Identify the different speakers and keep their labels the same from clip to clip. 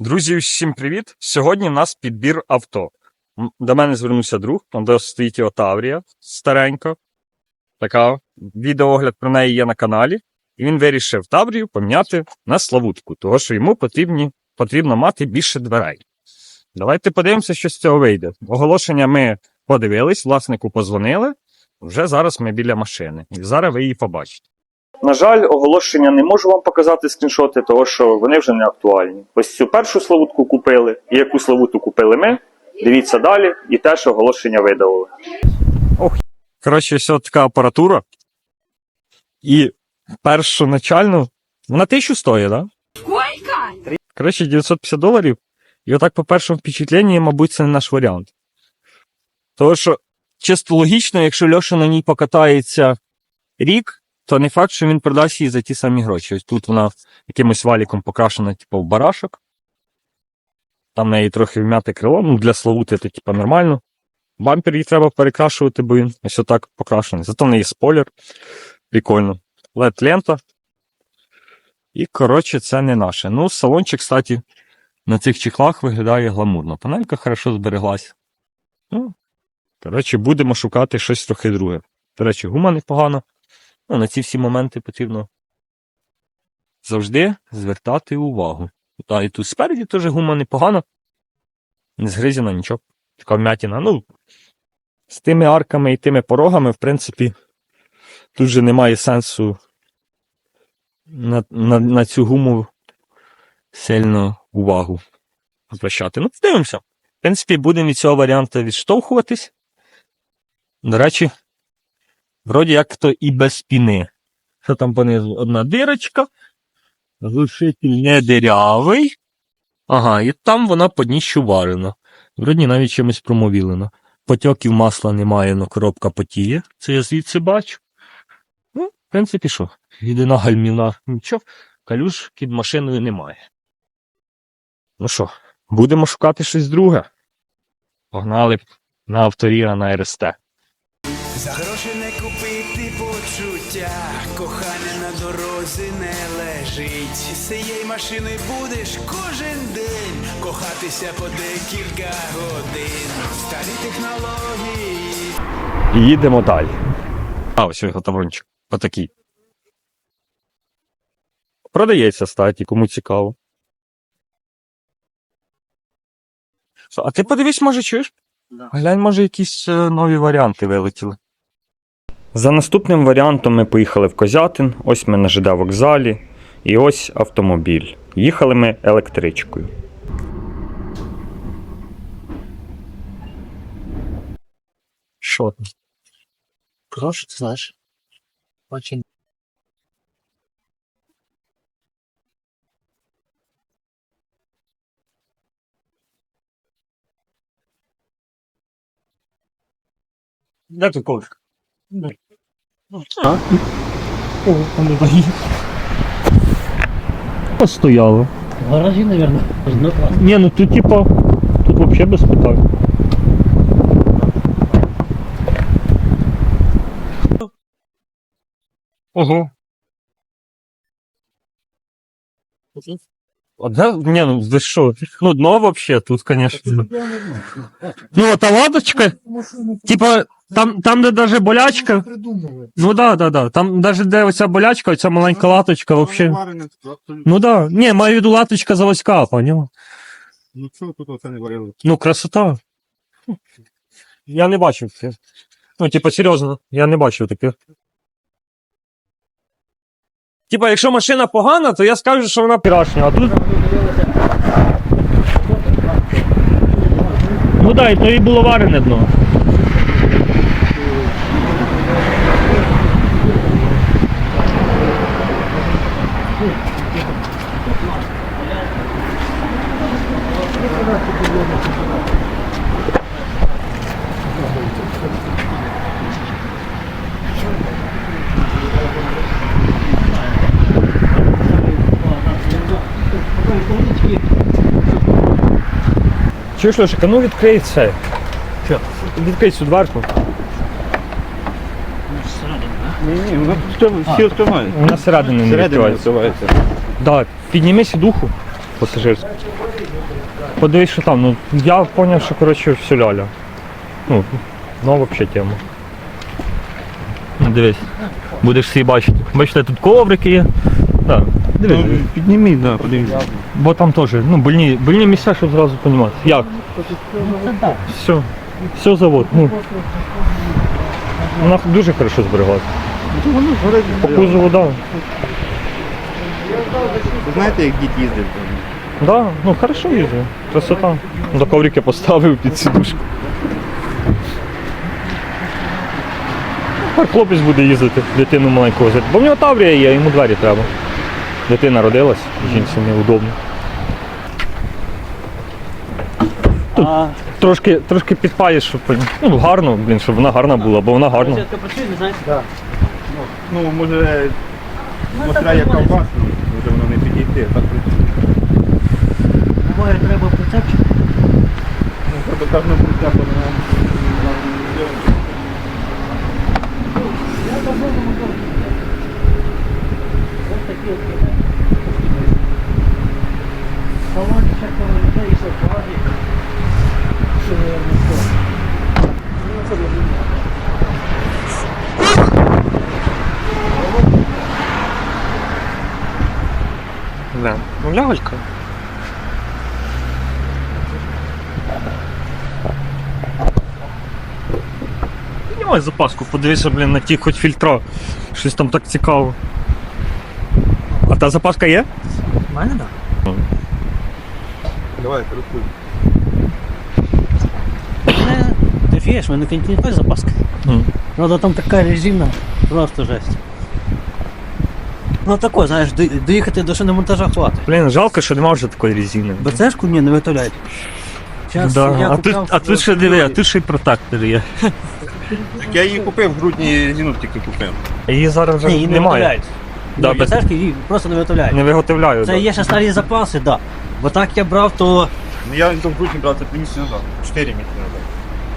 Speaker 1: Друзі, всім привіт! Сьогодні в нас підбір авто. До мене звернувся друг, там стоїть його Таврія старенька. Така відеоогляд про неї є на каналі. І він вирішив Таврію поміняти на Славутку, тому що йому потрібні, потрібно мати більше дверей. Давайте подивимося, що з цього вийде. Оголошення ми подивились, власнику позвонили. Вже зараз ми біля машини. І зараз ви її побачите. На жаль, оголошення не можу вам показати скріншоти, тому що вони вже не актуальні. Ось цю першу славутку купили, і яку славуту купили ми. Дивіться далі, і теж оголошення видалили. Ох. Коротше, ось така апаратура. І першоначально. Вона тисячу стоїть, так? Да?
Speaker 2: Сколько?
Speaker 1: Коротше, 950 доларів. І отак, по першому впечатленні, мабуть, це не наш варіант. Тому що, чисто логічно, якщо Льоша на ній покатається рік, то не факт, що він продасть її за ті самі гроші. Ось тут вона якимось валіком покрашена, типу, в барашок. Там в неї трохи вмяте крило, ну для Славути це типу, нормально. Бампер їй треба перекрашувати, бо він ось отак покрашений. Зато в неї спойлер. Прикольно. led лента. І, коротше, це не наше. Ну, салончик, кстати, на цих чехлах виглядає гламурно. Панелька хорошо збереглась. Ну, коротше, будемо шукати щось трохи друге. До речі, гума непогана. Ну, на ці всі моменти потрібно завжди звертати увагу. Та, і тут спереді теж гума непогана. Не згризена, нічого. Така вмятіна. Ну, з тими арками і тими порогами, в принципі, тут же немає сенсу на, на, на цю гуму сильно увагу обращати. Ну, подивимося. В принципі, будемо від цього варіанту відштовхуватись. До речі, вроді як то і без спіни. Що там понизу? Одна дирочка, глушитель не дирявий. Ага, і там вона по дніщу варена. Вроді навіть чимось промовілена. Потьоків масла немає, но коробка потіє. Це я звідси бачу. Ну, в принципі, що? Єдина гальмівна нічого, калюш під машиною немає. Ну що, будемо шукати щось друге. Погнали на авторіра на РСТ.
Speaker 3: За гроші не купити почуття, кохання на дорозі не лежить. З цієї машини будеш кожен день кохатися по декілька годин. Старі технології.
Speaker 1: Їдемо далі. А, ось його таврончик. Отакий. Продається, статі, кому цікаво. А ти подивись, може, чуєш?
Speaker 4: Да.
Speaker 1: Глянь, може, якісь е, нові варіанти вилетіли. За наступним варіантом ми поїхали в Козятин, ось ми на ЖД вокзалі, і ось автомобіль. Їхали ми електричкою. Що там?
Speaker 4: Хороший, ты знаешь. Очень.
Speaker 1: Де ковшка?
Speaker 4: А?
Speaker 1: О, там не. Постояло.
Speaker 4: В гаражі, наверное. Ну, класс.
Speaker 1: Ні, ну тут типа, тут вообще без питань. Ого. Одна, не, ну ви що? Ну, дно вообще тут, конечно. Ну, эта лодочка, типа, там, там, де даже болячка. Ну да, да, да. Там даже де оця болячка, оця маленька латочка, вообще. Ну да. Не, маю в виду латочка заводська, поняв?
Speaker 5: Ну чого тут оце не варили?
Speaker 1: Ну, красота. Я не бачив. Ну, типа, серйозно, я не бачив таке. Типа, якщо машина погана, то я скажу, що вона пірашня, а тут. Ну так, і то і було варене дно. Чуєш, Лешика, ну відкрий це.
Speaker 4: Що?
Speaker 1: Відкрий цю дверку.
Speaker 5: Ні, ні, воно всі.
Speaker 1: Вона всередини не відкривається. Да, піднімись духу. пасажирську. Подивись, що там. Ну, я зрозумів, що коротше все ляля. Ну, нова взагалі тема. Ну, Дивись. Будеш всі бачити. Бачите, тут коврики є. Так. Дивись,
Speaker 5: Ну, підніміть, да, подивіться.
Speaker 1: Бо там теж, ну, больні, больні місця, щоб зразу розуміти. Як? Все. Все завод. Ну. Вона дуже хорошо збереглася. По кузову, да.
Speaker 5: Ви знаєте, як дід їздив?
Speaker 1: Да, ну хорошо їздив. Красота. До коврики поставив під сідушку. Тепер хлопець буде їздити, дитину маленьку возити. Бо в нього Таврія є, йому двері треба. Дитина родилась, жінці неудобно.
Speaker 4: А,
Speaker 1: Трошки, трошки підпаєш, щоб ну, гарно, блін, щоб вона гарна була, бо вона гарна.
Speaker 4: розетка працює, не знаєте? Так.
Speaker 5: Ну, може, смотря ну, може воно не підійти, а так працює.
Speaker 4: Буває, треба прицепчик.
Speaker 5: Ну, До кожного прицепу на
Speaker 4: Ось такі от є. Салон чекав людей, що складі. Що, наверно, що? Ну, це буде.
Speaker 1: Да. Ну, лялька. Піднімай запаску, подивися, блін, на ті хоч фільтра. Щось там так цікаво. А та запаска є?
Speaker 4: У мене так.
Speaker 5: Давай, розповідь.
Speaker 4: Мене, ти фієш, в мене континенталь запаска.
Speaker 1: Мгм.
Speaker 4: Правда, там така резина, просто жесть. Ну тако, знаєш, до- доїхати до шиномонтажа хватить.
Speaker 1: Блін, жалко, що нема вже такої резини.
Speaker 4: БЦшку ні, не виготовляють. Щас
Speaker 1: Да.
Speaker 4: я
Speaker 1: А, тут,
Speaker 4: купляв
Speaker 1: а тут ще диви, а тут ще й протектор є.
Speaker 5: Так я її купив в грудні, зіну тільки купив.
Speaker 1: Її зараз вже
Speaker 4: Ні, її не
Speaker 1: немає.
Speaker 4: виготовляють.
Speaker 1: Да, без-
Speaker 4: БЦшки її просто не виготовляють.
Speaker 1: Не виготовляю.
Speaker 4: Це
Speaker 1: да.
Speaker 4: є ще старі запаси, так. Да. Бо так я брав, то
Speaker 5: Ну я там в грудні брав, це три місяці назад. Чотири місяці назад.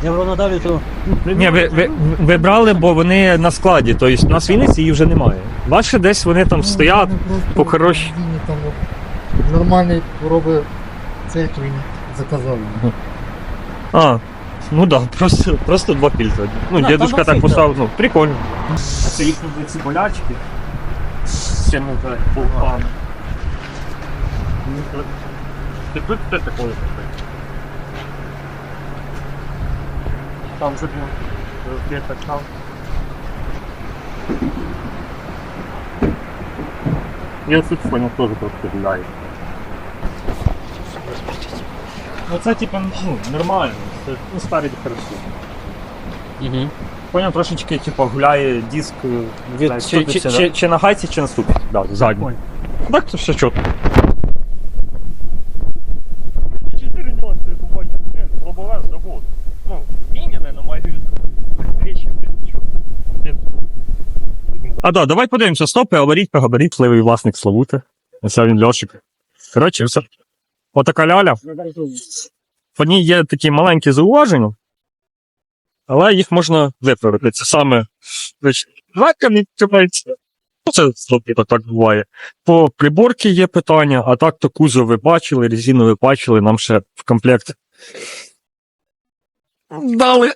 Speaker 4: я брав надалі, то. ну,
Speaker 1: Ні, ви, ви, ви брали, бо вони на складі, тобто на Вінниці її вже немає. Бачите, десь вони там стоять, по хороші.
Speaker 2: Там от, нормальний робить цей він заказав.
Speaker 1: А, ну так, да, просто, просто два фільтри. Ну,
Speaker 4: Да,
Speaker 1: дедушка
Speaker 4: там
Speaker 1: так
Speaker 4: фільтр.
Speaker 1: поставив, ну, прикольно. Це їх ці болячки. З цими вже болтами. Ти тут те такое Там вже розбір там. Я тут понял тоже просто гуляю. Ну це типа ну, нормально, це Ну, спереді хорошо.
Speaker 4: Угу.
Speaker 1: Поняв, трошечки типа гуляє диск
Speaker 4: Від-
Speaker 1: так,
Speaker 4: чи- чи-
Speaker 1: чи, чи на гайці, чи на ступі. Да, задній. Так це все чітко. Чотири нюанси побачив, блін, лобове завод. Ну, міняне на мою речі, А да, давай подивимося, стопи, аварійка, габаритливий власник Славути. Це він льошик. Коротше, все. Отака ляля. По ній є такі маленькі зауваження, але їх можна виправити. Це саме лаками тримається. Ну, Це так, так буває. По приборці є питання, а так то кузов ви бачили, резину ви бачили, нам ще в комплект. Дали.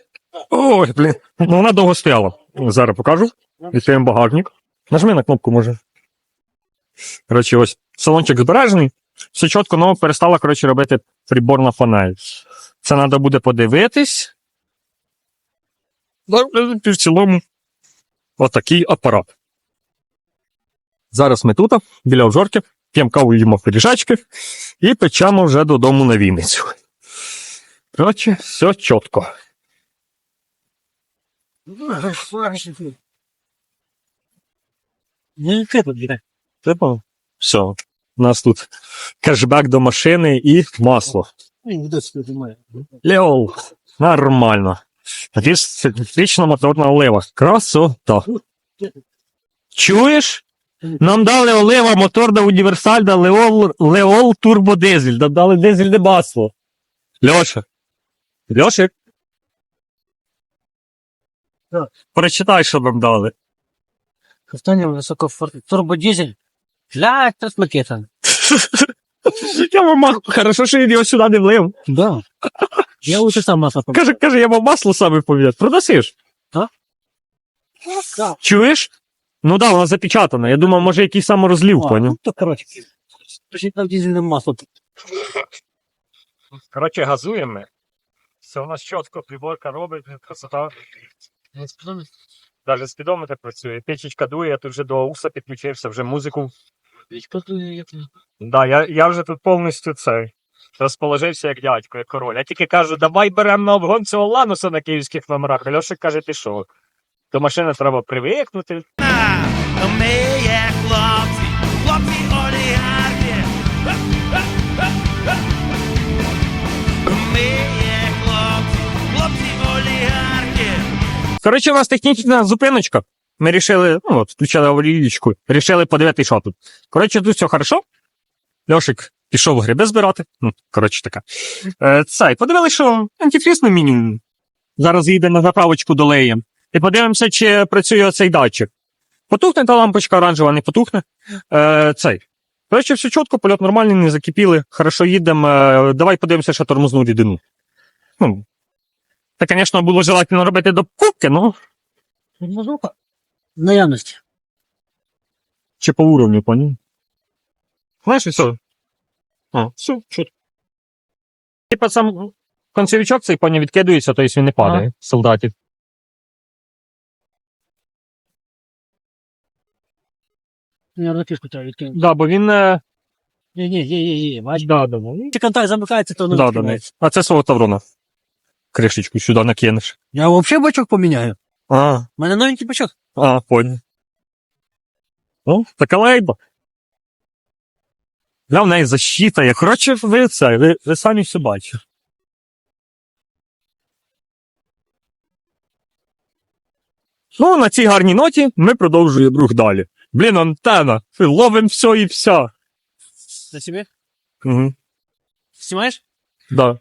Speaker 1: Ой, блін. Ну вона довго стояла. Зараз покажу. Відкриємо багажник. Нажми на кнопку, може. Коротше, ось салончик збережений. Все чітко, но перестала, коротше, робити приборна панель. Це треба буде подивитись. Ну, В цілому, отакий апарат. Зараз ми тут, біля обжорки, п'ємо каву, їмо пиріжачки і печемо вже додому на Вінницю. Коротше, все чітко.
Speaker 4: Відкрито буде.
Speaker 1: Типу, все. У нас тут кешбек до машини і масло.
Speaker 4: Знімає.
Speaker 1: Леол, нормально. Отлично моторна олива. Красота. Чуєш? Нам дали олива моторна універсальна Леол, Леол турбодизель. Нам дали дизельне масло. Льоша. Льошик. Прочитай, що нам дали.
Speaker 4: Останнє високо турбодізель. Для трансмакета.
Speaker 1: Я вам масло. Хорошо, що він його сюди не влив.
Speaker 4: Да. Я лучше сам масло помню.
Speaker 1: Каже, каже, я вам масло саме повідати. Продасиш?
Speaker 4: А? Да.
Speaker 1: Чуєш? Ну да, вона запечатана. Я думав, може якийсь саморозлів,
Speaker 4: А,
Speaker 1: поняв?
Speaker 4: ну то, короче. Почти там дизельне масло.
Speaker 1: Коротше, газуємо. Все у нас чітко, приборка робить, красота. Навіть спідометр працює. Печечка дує, я тут вже до уса підключився, вже музику. Да, я, я вже тут повністю цей. Розположився як дядько, як король. Я тільки кажу, давай беремо на обгон цього лануса на київських номерах. Льошик каже, ти що? До машини треба привикнути.
Speaker 3: Ми є хлопці, хлопці олігархи. Ми є хлопці, хлопці олігархи.
Speaker 1: Коротше, у нас технічна зупиночка. Ми рішили, ну от, включили аварійку, рішили подивитися, що тут. Коротше, тут все хорошо. Льошик пішов гриби збирати. Ну, коротше, така. Е, цей, подивилися, що антифріз на мінімум. Зараз їде на заправочку долеєм. І подивимося, чи працює оцей датчик. Потухне та лампочка оранжева, не потухне. Е, цей. Коротше, все чітко, польот нормальний, не закипіли. Хорошо їдемо. Е, давай подивимося ще тормозну рідину. Ну, це, звісно, було желательно робити до кубки, ну.
Speaker 4: Тормозуха. В наявності.
Speaker 1: Чи по уровню, понял? Знаєш, і все. А, все, чуть. Типа сам консервічок цей поняв відкидується, тобто він не падає солдатів.
Speaker 4: Наверное, фішку треба відкинути.
Speaker 1: Да, бо він. Е...
Speaker 4: Ні, ні, є, є, є. Бач,
Speaker 1: Да, да, да.
Speaker 4: ті контакт замикається, то не
Speaker 1: Да, да,
Speaker 4: відкривається.
Speaker 1: А це свого таврона. Кришечку сюди накинеш.
Speaker 4: Я взагалі бачок поміняю.
Speaker 1: А,
Speaker 4: У мене новенький бачок.
Speaker 1: А, понял. Ну, така лейба. Да, в неї защита є. Коротше, ви це, ви, ви самі все бачите. Ну, на цій гарній ноті ми продовжуємо рух далі. Блін, антена. Ловим все і все.
Speaker 4: За себе?
Speaker 1: Угу.
Speaker 4: Знімаєш?
Speaker 1: Да.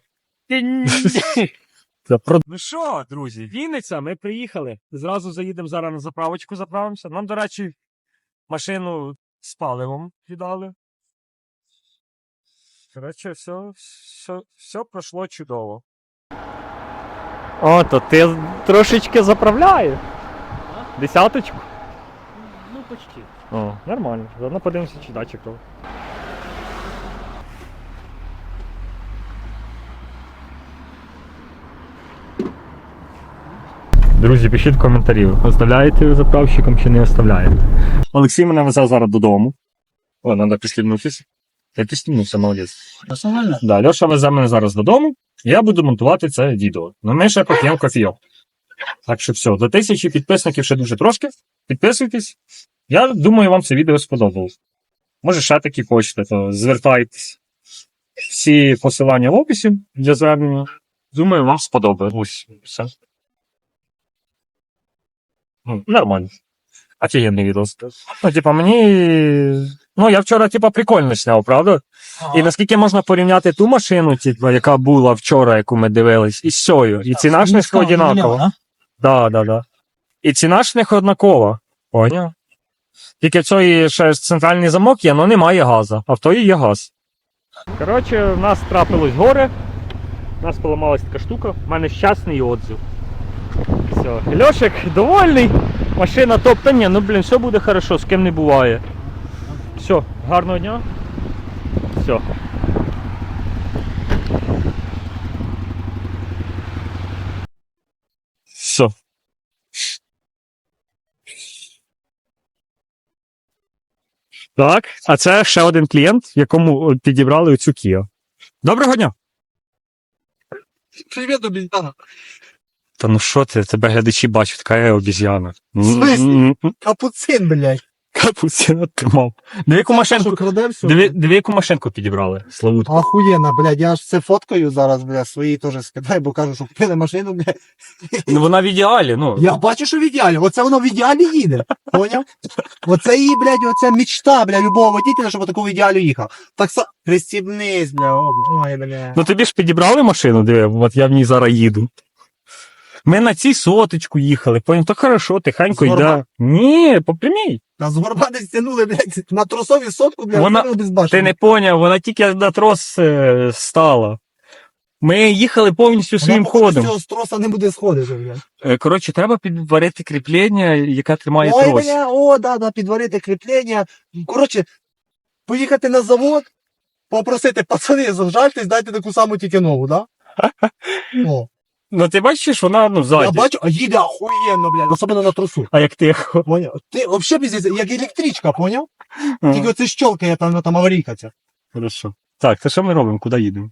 Speaker 1: Це про... Ну що, друзі, Вінниця, ми приїхали. Зразу заїдемо зараз на заправочку, заправимося. Нам, до речі, машину з паливом віддали. Коротше, все, все, все пройшло чудово. О, то ти трошечки заправляєш. Десяточку?
Speaker 4: Ну, почти.
Speaker 1: О, нормально. Заодно подивимося, чи датчик робить. Друзі, пишіть в коментарі, оставляєте заправщиком чи не оставляєте. Олексій мене везе зараз додому. О, треба пристібнутися. Я пристібнувся, молодець.
Speaker 4: Персонально?
Speaker 1: Да, Льоша везе мене зараз додому. Я буду монтувати це відео. Ну ми ще поп'ємо кофійок. Так що все, до тисячі підписників ще дуже трошки. Підписуйтесь. Я думаю, вам це відео сподобалось. Може, ще такі хочете, то звертайтесь. Всі посилання в описі для звернення. Думаю, вам сподобалось. Все. Ну, нормально. Офігенний відео. Ну, типа, мені. Ну, я вчора, типа, прикольно зняв, правда? І наскільки можна порівняти ту машину, типу, яка була вчора, яку ми дивились, і з цією. І ціна ж не одинакова. Да, да, да. І ціна ж не однакова. Поняв? Тільки в ще ж центральний замок є, але немає газу, а в тої є газ. Коротше, в нас трапилось горе. У нас поламалась така штука. У мене щасний отзыв. Все. Льошик довольний. Машина топ. Ні, ну блін, все буде хорошо, з ким не буває. Все, гарного дня. Все. Все. Так, а це ще один клієнт, якому підібрали оцю Kia. Доброго дня!
Speaker 2: Привіт, обізяна.
Speaker 1: Та ну що ти, тебе глядачі бачать, така я обіз'яна.
Speaker 2: Капуцин, блядь.
Speaker 1: Капуцина тримав. Диви, яку машинку, диви, диви, яку машинку підібрали. Славутку.
Speaker 2: Охуєнно, блядь, я ж це фоткаю зараз, блядь, свої теж скидаю, бо кажу, що купили машину, блядь.
Speaker 1: Ну вона в ідеалі, ну.
Speaker 2: Я бачу, що в ідеалі, оце воно в ідеалі їде. Поняв? Оце її, блядь, оце мечта, блядь, любого водителя, щоб таку в ідеалі їхав. Так само, пристібнись, бля, ой, бля.
Speaker 1: Ну тобі ж підібрали машину, диви, от я в ній зараз їду. Ми на цій соточку їхали, поняв, то хорошо, тихенько
Speaker 2: З горба?
Speaker 1: йде. Ні, по прямій.
Speaker 2: Та з горба не стягнули, блядь, на тросові сотку, блядь,
Speaker 1: Вона-
Speaker 2: вона... без башні.
Speaker 1: Ти не поняв, вона тільки на трос е, стала. Ми їхали повністю своїм ходом.
Speaker 2: з цього з троса не буде сходити, блядь.
Speaker 1: Е, Коротше, треба підварити кріплення, яке тримає
Speaker 2: Ой,
Speaker 1: трос.
Speaker 2: бля, о, да, да, підварити кріплення. Коротше, поїхати на завод, попросити, пацани, зажальтесь, дайте таку саму тільки нову, да? О,
Speaker 1: Ну ти бачиш, вона ну
Speaker 2: я бачу, а їде охуєнно, блядь, особливо на тросу.
Speaker 1: А як тихо.
Speaker 2: Поняв? Ти взагалі піздець, як електричка, поняв?
Speaker 1: Ага.
Speaker 2: Тільки оце щелкає там, там аварійка ця.
Speaker 1: Хорошо. Так, то що ми робимо? Куди їдемо?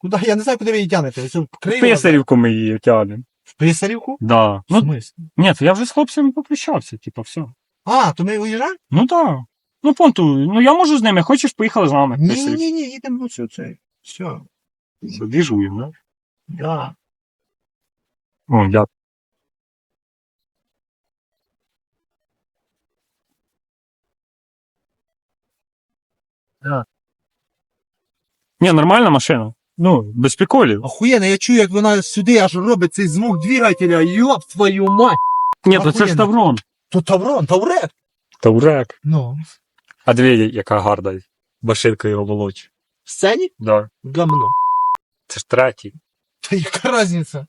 Speaker 2: Куди, я не знаю, куди ви її тянете. Ось Криво.
Speaker 1: Писарівку ми її тягнемо.
Speaker 2: В Писарівку?
Speaker 1: Да.
Speaker 2: В
Speaker 1: Ну,
Speaker 2: смислі?
Speaker 1: ні, то я вже з хлопцями попрощався, типа, все.
Speaker 2: А, то ми виїжджаємо?
Speaker 1: Ну так. Ну, понту, ну я можу з ними, хочеш, поїхали з нами.
Speaker 2: Ні,
Speaker 1: Писарівку.
Speaker 2: ні, ні, їдемо все це. Все.
Speaker 1: Біжуємо, да?
Speaker 2: Да.
Speaker 1: О, я.
Speaker 2: Да.
Speaker 1: Ні, нормальна машина. Ну, без приколів.
Speaker 2: Охуєнно, я чую, як вона сюди аж робить цей звук двигателя. Йоп твою мать.
Speaker 1: Ні, то це ж
Speaker 2: Охуєнно.
Speaker 1: Таврон.
Speaker 2: То Таврон, Таврет.
Speaker 1: Таурек.
Speaker 2: Ну.
Speaker 1: А дві, яка гарна. Башинка його волочь.
Speaker 2: В сцені?
Speaker 1: Да.
Speaker 2: Гамно.
Speaker 1: Це ж третій.
Speaker 2: Та яка разниця?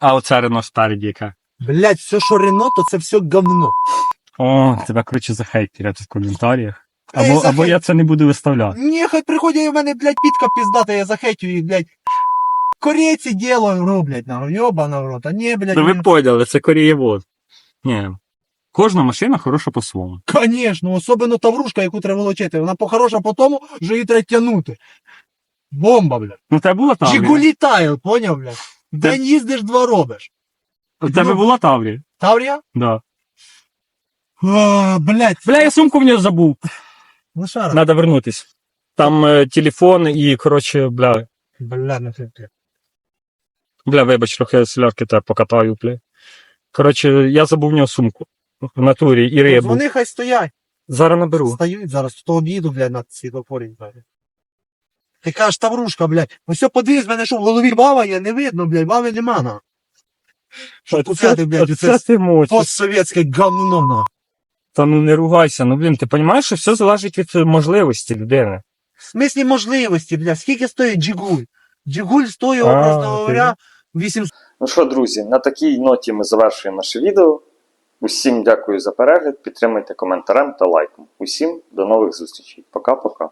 Speaker 1: А оце Рено спереді яка.
Speaker 2: Блять, все, що Рено, то це все говно.
Speaker 1: О, тебе, коротше, захейтерять в коментарях.
Speaker 2: Ей,
Speaker 1: Або,
Speaker 2: захей-
Speaker 1: я це не буду виставляти.
Speaker 2: Ні, хай приходять і в мене, блядь, підка піздата, я захетю їх, блядь. Корейці діло роблять, нам, йобана в рот. А ні, блядь,
Speaker 1: Ну ви поняли, це Корієвод. Ні. Кожна машина хороша по-своєму.
Speaker 2: Конечно, особливо таврушка, яку треба волочити. Вона похороша по тому, що її треба тягнути. Бомба, блядь.
Speaker 1: Ну, тебе була Таврія?
Speaker 2: Жигулі тайл, поняв, блядь? День їздиш, два робиш.
Speaker 1: У тебе була Таврія?
Speaker 2: Таврія?
Speaker 1: Да.
Speaker 2: А, блядь.
Speaker 1: Бля, я сумку в нього забув.
Speaker 2: Лошара.
Speaker 1: Надо вернутись. Там е, телефон і, коротше, бля.
Speaker 2: Бля, ну ти.
Speaker 1: Бля, вибач, трохи солярки тебе покатаю, бля. Коротше, я забув в нього сумку. В натурі і рибу.
Speaker 2: Вони хай стоять.
Speaker 1: Зараз наберу.
Speaker 2: Стають зараз, то об'їду, блядь, на світлофорі. блядь. Ти кажеш, таврушка, блядь. Ось все подивись, мене що в голові бава є, не видно, блядь, бави нема, на. Що купляти, блядь,
Speaker 1: Оце
Speaker 2: оце постсовєтське говно, на.
Speaker 1: Та ну не ругайся. Ну, блін, ти розумієш, що все залежить від е, можливості людини.
Speaker 2: В смислі можливості, блядь, скільки стоїть джигуль? Джигуль стоїть, образно говоря, 800
Speaker 6: Ну що, друзі, на такій ноті ми завершуємо наше відео. Усім дякую за перегляд, підтримуйте коментарем та лайком. Усім до нових зустрічей. Пока-пока.